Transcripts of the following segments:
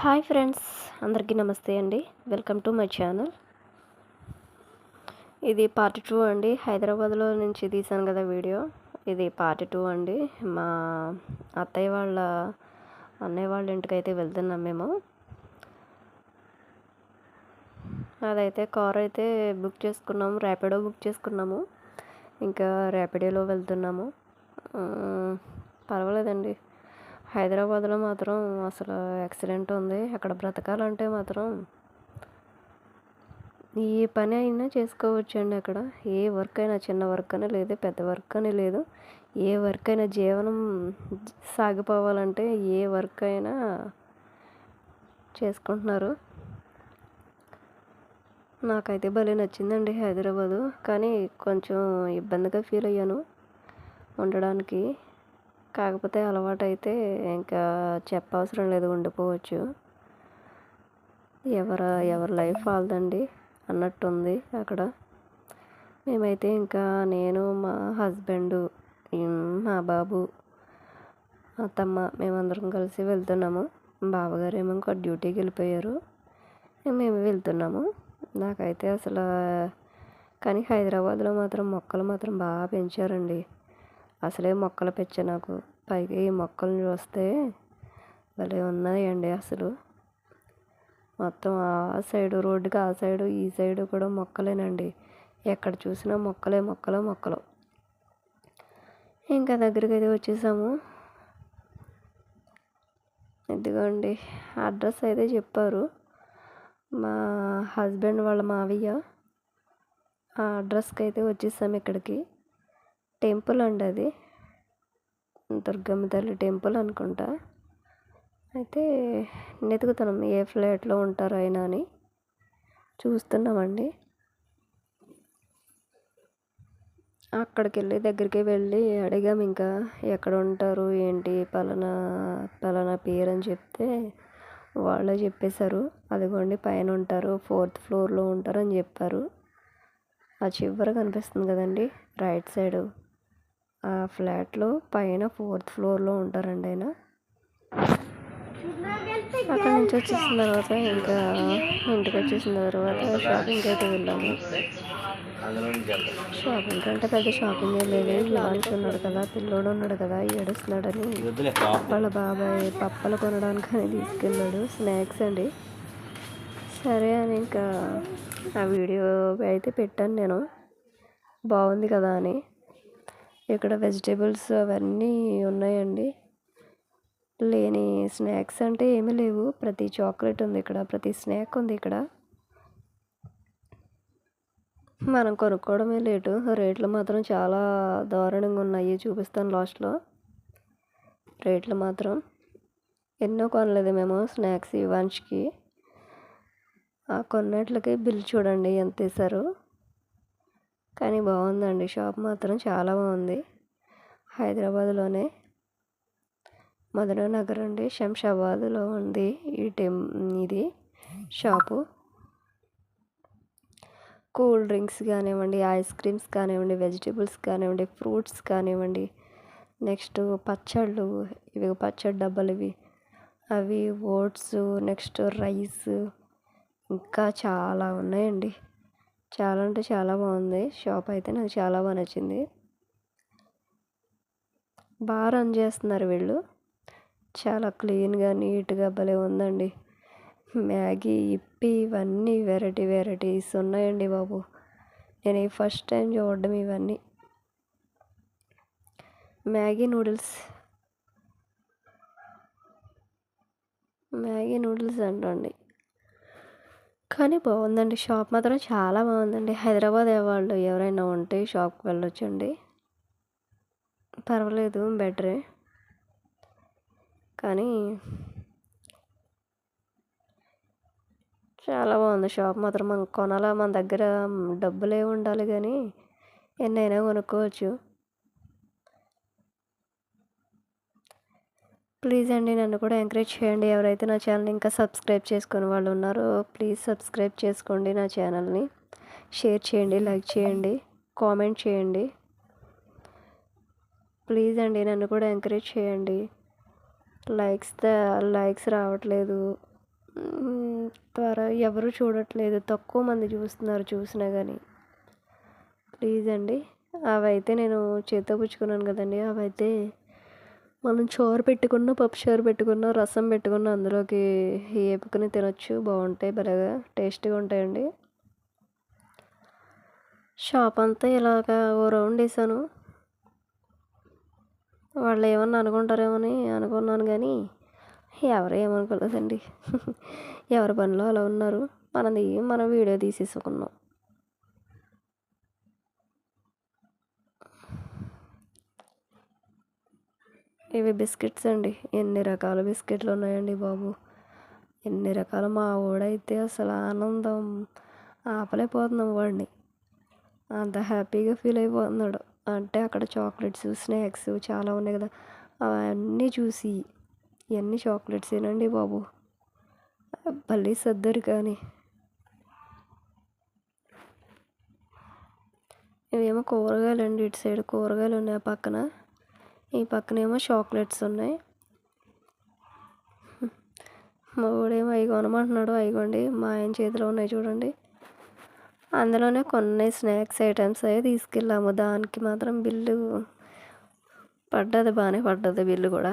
Hi friends అందరికీ నమస్తే అండి. Welcome to my channel. ఇది పార్ట్ టూ అండి. హైదరాబాద్లో నుంచి తీసాను కదా వీడియో. ఇది పార్ట్ టూ అండి. మా అత్తయ్య వాళ్ళ అన్నయ్య వాళ్ళ ఇంటికి అయితే వెళ్తున్నాం మేము. అదైతే కార్ అయితే బుక్ చేసుకున్నాము. ర్యాపిడో బుక్ చేసుకున్నాము. ఇంకా ర్యాపిడోలో వెళ్తున్నాము. పర్వాలేదండి. హైదరాబాద్లో మాత్రం అసలు ఎక్సలెంట్ ఉంది. అక్కడ బ్రతకాలంటే మాత్రం ఏ పని అయినా చేసుకోవచ్చు అండి అక్కడ. ఏ వర్క్ అయినా చిన్న వర్క్ అని లేదు పెద్ద వర్క్ అని లేదు. ఏ వర్క్ అయినా జీవనం సాగిపోవాలంటే ఏ వర్క్ అయినా చేసుకుంటున్నారు. నాకైతే భలే నచ్చిందండి హైదరాబాదు. కానీ కొంచెం ఇబ్బందిగా ఫీల్ అయ్యాను ఉండడానికి. కాకపోతే అలవాటు అయితే ఇంకా చెప్పవసరం లేదు ఉండిపోవచ్చు. ఎవరు ఎవరి లైఫ్ వాళ్ళదండి అన్నట్టుంది అక్కడ. మేమైతే ఇంకా నేను మా హస్బెండ్ మా బాబు అత్తమ్మ మేమందరం కలిసి వెళ్తున్నాము. బావగారు ఏమో ఇంకా డ్యూటీకి వెళ్ళిపోయారు. మేము వెళ్తున్నాము. నాకైతే అసలు కానీ హైదరాబాద్లో మాత్రం మొక్కలు మాత్రం బాగా పెంచారండి. అసలే మొక్కలు పిచ్చ నాకు పైగా ఈ మొక్కలను చూస్తే భలే ఉన్నాయండి అసలు. మొత్తం ఆ సైడు రోడ్డుకి ఆ సైడు ఈ సైడు కూడా మొక్కలేనండి. ఎక్కడ చూసినా మొక్కలే మొక్కలు మొక్కలు. ఇంకా దగ్గరికి అయితే వచ్చేసాము. ఇదిగోండి అడ్రస్ అయితే చెప్పారు. మా హస్బెండ్ వాళ్ళ మావయ్య ఆ అడ్రస్కి అయితే వచ్చేసాము ఇక్కడికి. టెంపుల్ అండి అది. దుర్గమ్మ తల్లి టెంపుల్ అనుకుంటా. అయితే వెతుకుతున్నాం ఏ ఫ్లాట్లో ఉంటారు ఆయన అని చూస్తున్నామండి. అక్కడికి వెళ్ళి దగ్గరికి వెళ్ళి అడిగాం ఇంకా ఎక్కడ ఉంటారు ఏంటి పలానా పలానా పేరు అని చెప్తే వాళ్ళే చెప్పేశారు. అదిగోండి పైన ఉంటారు ఫోర్త్ ఫ్లోర్లో ఉంటారు అని చెప్పారు. ఆ చివర కనిపిస్తుంది కదండి రైట్ సైడ్. ఆ ఫ్లాట్లో పైన ఫోర్త్ ఫ్లోర్లో ఉంటారండి ఆయన. అక్కడ నుంచి వచ్చేసిన తర్వాత ఇంకా ఇంటికి వచ్చేసిన తర్వాత షాపింగ్కి అయితే వెళ్ళాము. షాపింగ్ అంటే పెద్ద షాపింగ్ లేదు. లాంచ్ ఉన్నాడు కదా పిల్లోడు ఉన్నాడు కదా ఏడుస్తున్నాడని వాళ్ళ బాబాయ్ పప్పలు కొనడానికి అని తీసుకెళ్ళాడు. స్నాక్స్ అండి. సరే అని ఇంకా ఆ వీడియో అయితే పెట్టాను నేను. బాగుంది కదా అని. ఇక్కడ వెజిటేబుల్స్ అవన్నీ ఉన్నాయండి. లేని స్నాక్స్ అంటే ఏమీ లేవు. ప్రతి చాక్లెట్ ఉంది ఇక్కడ ప్రతి స్నాక్ ఉంది ఇక్కడ. మనం కొనుక్కోవడమే లేటు. రేట్లు మాత్రం చాలా దారుణంగా ఉన్నాయి. చూపిస్తాను లాస్ట్లో. రేట్లు మాత్రం ఎన్నో కొనలేదు మేము స్నాక్స్ ఈ లంచ్కి ఆ కొన్నట్లకి బిల్ చూడండి ఎంత వేశారు కానీ బాగుందండి. షాప్ మాత్రం చాలా బాగుంది. హైదరాబాద్లోనే మదన నగర్ అండి. శంషాబాద్లో ఉంది ఈ టెం ఇది షాపు. కూల్ డ్రింక్స్ కానివ్వండి ఐస్ క్రీమ్స్ కానివ్వండి వెజిటేబుల్స్ కానివ్వండి ఫ్రూట్స్ కానివ్వండి నెక్స్ట్ పచ్చళ్ళు ఇవి పచ్చడి డబ్బాలు ఇవి. అవి ఓట్స్ నెక్స్ట్ రైస్ ఇంకా చాలా ఉన్నాయండి. చాలా అంటే చాలా బాగుంది. షాప్ అయితే నాకు చాలా బాగా నచ్చింది. బాగా రన్ చేస్తున్నారు వీళ్ళు. చాలా క్లీన్గా నీట్గా భలే ఉందండి. మ్యాగీ ఇప్పి ఇవన్నీ వెరైటీ వెరైటీస్ ఉన్నాయండి బాబు. నేను ఈ ఫస్ట్ టైం చూడడం ఇవన్నీ. Maggi noodles. మ్యాగీ నూడిల్స్ అంటండి. కానీ బాగుందండి. షాప్ మాత్రం చాలా బాగుందండి. హైదరాబాద్ వాళ్ళు ఎవరైనా ఉంటే షాప్కి వెళ్ళొచ్చండి. పర్వాలేదు బెటరే. కానీ చాలా బాగుంది. షాప్ మాత్రం మనం కొనాలా? మన దగ్గర డబ్బులే ఉండాలి కానీ ఎన్నైనా కొనుక్కోవచ్చు. ప్లీజ్ అండి నన్ను కూడా ఎంకరేజ్ చేయండి. ఎవరైతే నా ఛానల్ ఇంకా సబ్స్క్రైబ్ చేసుకుని వాళ్ళు ఉన్నారో ప్లీజ్ సబ్స్క్రైబ్ చేసుకోండి నా ఛానల్ని. షేర్ చేయండి లైక్ చేయండి కామెంట్ చేయండి. ప్లీజ్ అండి నన్ను కూడా ఎంకరేజ్ చేయండి. లైక్స్ లైక్స్ రావట్లేదు. త్వరగా త్వర ఎవరు చూడట్లేదు. తక్కువ మంది చూస్తున్నారు చూసినా కానీ ప్లీజ్ అండి. అవైతే నేను చేత పుచ్చుకున్నాను కదండి. అవైతే మనం చోరు పెట్టుకున్న పప్పు చోరు పెట్టుకున్న రసం పెట్టుకున్న అందులోకి వేపుకుని తినొచ్చు. బాగుంటాయి బలగా టేస్టీగా ఉంటాయండి. షాప్ అంతా ఇలాగా ఓ రౌండ్ వేసాను. వాళ్ళు ఏమన్నా అనుకుంటారేమని అనుకున్నాను కానీ ఎవరు ఏమనుకోలేదండి. ఎవరి పనిలో అలా ఉన్నారు. మనది మనం వీడియో తీసేసుకున్నాం. ఇవి బిస్కెట్స్ అండి. ఎన్ని రకాల బిస్కెట్లు ఉన్నాయండి బాబు. ఎన్ని రకాల మా వాడైతే అసలు ఆనందం ఆపలేకపోతున్నాం వాడిని. అంత హ్యాపీగా ఫీల్ అయిపోతున్నాడు. అంటే అక్కడ చాక్లెట్స్ స్నాక్స్ చాలా ఉన్నాయి కదా. అవన్నీ చూసి ఇవన్నీ చాక్లెట్స్ ఏనండి బాబు. భలే సర్దారు కానీ. ఇవేమో కూరగాయలు అండి ఇటు సైడ్ కూరగాయలు ఉన్నాయి పక్కన. ఈ పక్కనేమో చాక్లెట్స్ ఉన్నాయి. మా వాడేమో అవి కొనమంటున్నాడు. అయిగోండి మా ఆయన చేతిలో ఉన్నాయి చూడండి. అందులోనే కొన్ని స్నాక్స్ ఐటమ్స్ అవి తీసుకెళ్ళాము. దానికి మాత్రం బిల్లు పడ్డది బాగానే పడ్డది బిల్లు కూడా.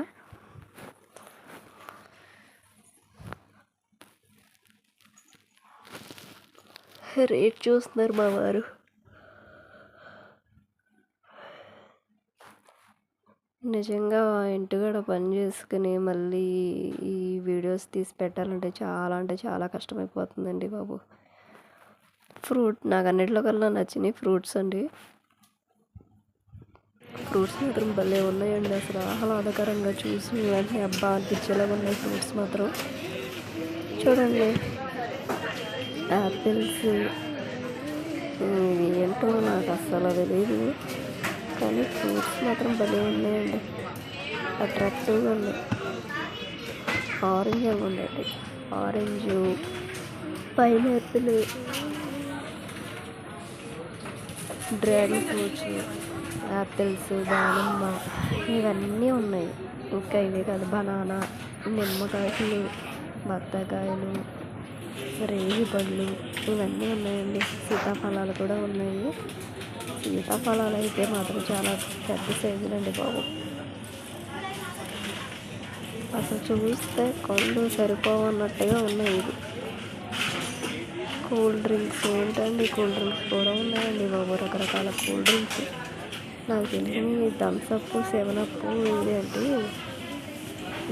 రేట్ చూస్తున్నారు మా వారు. నిజంగా ఇంటికాడ పని చేసుకుని మళ్ళీ ఈ వీడియోస్ తీసి పెట్టాలంటే చాలా అంటే చాలా కష్టమైపోతుందండి బాబు. ఫ్రూట్ నాకు అన్నిట్లో కల్లా నచ్చినాయి ఫ్రూట్స్ అండి. ఫ్రూట్స్ మాత్రం భలే ఉన్నాయండి. అసలు ఆహ్లాదకరంగా చూసి వెంటనే అబ్బా అనిపించేలాగా ఉన్నాయి ఫ్రూట్స్ మాత్రం. చూడండి. యాపిల్స్ ఏంటో నాకు అస్సలు తెలియదు కానీ ఫ్రూట్స్ మాత్రం భలే ఉన్నాయండి. అట్రాక్టివ్గా ఉన్నాయి. ఆరెంజ్ అవి ఉందండి orange pineapple dragon fruits apples దానిమ్మ ఇవన్నీ ఉన్నాయి. ఇంకా ఇవే కాదు బనానా నిమ్మకాయలు బత్తాకాయలు రేగి పళ్ళు ఇవన్నీ ఉన్నాయండి. సీతాఫలాలు కూడా ఉన్నాయి. సీతాఫలాలు అయితే మాత్రం చాలా పెద్ద సైజులండి బాబు. అసలు చూస్తే కళ్ళు సరిపోవన్నట్టుగా ఉన్నాయి ఇవి. కూల్ డ్రింక్స్ ఏంటండి? కూల్ డ్రింక్స్ కూడా ఉన్నాయండి బాబు రకరకాల కూల్ డ్రింక్స్. నాకు తెలిసిన థమ్స్అప్ సెవెన్ అప్ ఇది అంటే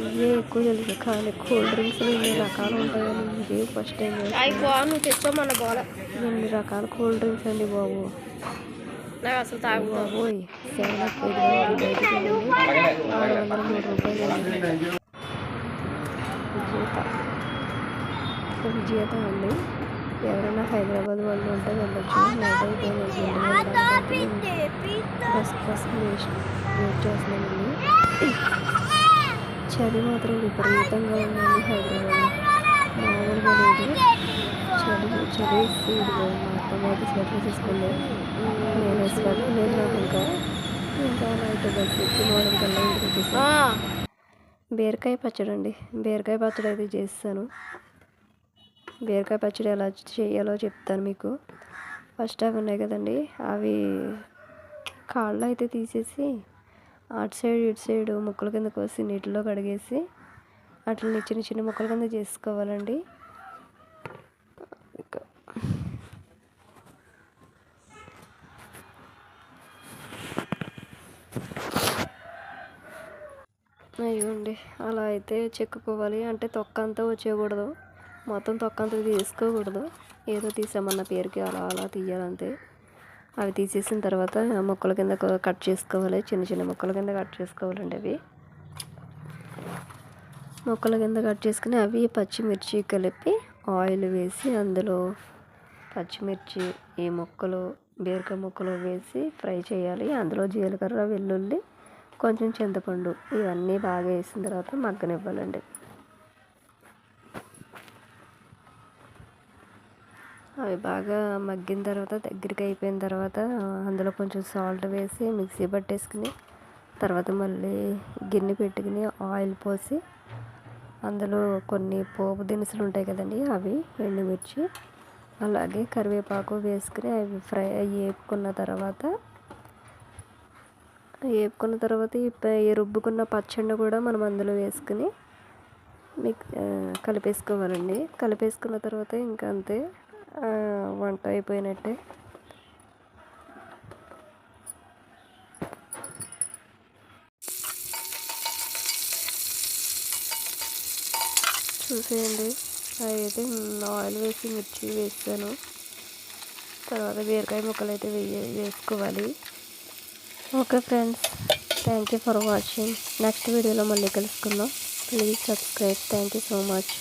ఇవే ఎక్కువ తెలుసు. కానీ కూల్ డ్రింక్స్ ఇన్ని రకాలు ఉంటాయని ఇదే ఫస్ట్ టైం ఎన్ని రకాల కూల్ డ్రింక్స్ అండి బాబు. అసలు తాగుతావు విజేత అండి. ఎవరైనా హైదరాబాద్ వాళ్ళు ఉంటే వెళ్ళొచ్చు. నైట్ బస్ బస్ వెయిట్ చేస్తున్నామండి చలి మాత్రం విపరీతంగా ఉందండి హైదరాబాద్ మామూలుగా లేదు చలి చలి ఇదిగో మా అత్తమ్మ అయితే స్వెటర్ తీసుకుంది నేను నాకు ఇంకా ఇంకా నైట్ మార్నింగ్ కల్లా ఇంటికి వచ్చేసాను బీరకాయ పచ్చడి అండి. బీరకాయ పచ్చడి అయితే చేస్తాను. బీరకాయ పచ్చడి ఎలా చేయాలో చెప్తాను మీకు. ఫస్ట్ అవి ఉన్నాయి కదండి. అవి కాళ్ళు అయితే తీసేసి అటు సైడ్ ఇటు సైడ్ ముక్కల కింద కోసి నీటిలో కడిగేసి అట్లని చిన్న చిన్న ముక్కల కింద చేసుకోవాలండి ఇక అయ్యండి అలా అయితే చెక్కుకోవాలి. అంటే తొక్క అంతా వచ్చేయకూడదు. మొత్తం తొక్క అంతా తీసుకోకూడదు. ఏదో తీసామన్న పేరుకి అలా అలా తీయాలంతే. అవి తీసేసిన తర్వాత మొక్కల కింద కట్ చేసుకోవాలి. చిన్న చిన్న మొక్కల కింద కట్ చేసుకోవాలండి అవి. మొక్కల కింద కట్ చేసుకుని అవి పచ్చిమిర్చి కలిపి ఆయిల్ వేసి అందులో పచ్చిమిర్చి ఈ మొక్కలు బీరకాయ మొక్కలు వేసి ఫ్రై చేయాలి. అందులో జీలకర్ర వెల్లుల్లి కొంచెం చింతపండు ఇవన్నీ బాగా వేసిన తర్వాత మగ్గనివ్వాలండి. అవి బాగా మగ్గిన తర్వాత దగ్గరికి అయిపోయిన తర్వాత అందులో కొంచెం సాల్ట్ వేసి మిక్సీ పట్టేసుకుని తర్వాత మళ్ళీ గిన్నె పెట్టుకుని ఆయిల్ పోసి అందులో కొన్ని పోపు దినుసులు ఉంటాయి కదండి అవి ఎండుమిర్చి అలాగే కరివేపాకు వేసుకుని అవి ఫ్రై అవి వేపుకున్న తర్వాత వేపుకున్న తర్వాత ఈ రుబ్బుకున్న పచ్చడిని కూడా మనం అందులో వేసుకుని మీకు కలిపేసుకోవాలండి. కలిపేసుకున్న తర్వాత ఇంకా అంతే. వంట అయిపోయినట్టే. చూసేయండి. అయితే ఆయిల్ వేసి మిర్చి వేసాను. తర్వాత బీరకాయ ముక్కలు అయితే వేయ వేసుకోవాలి. Okay friends thank you for watching next వీడియోలో మళ్ళీ కలుసుకుందాం. Please subscribe thank you so much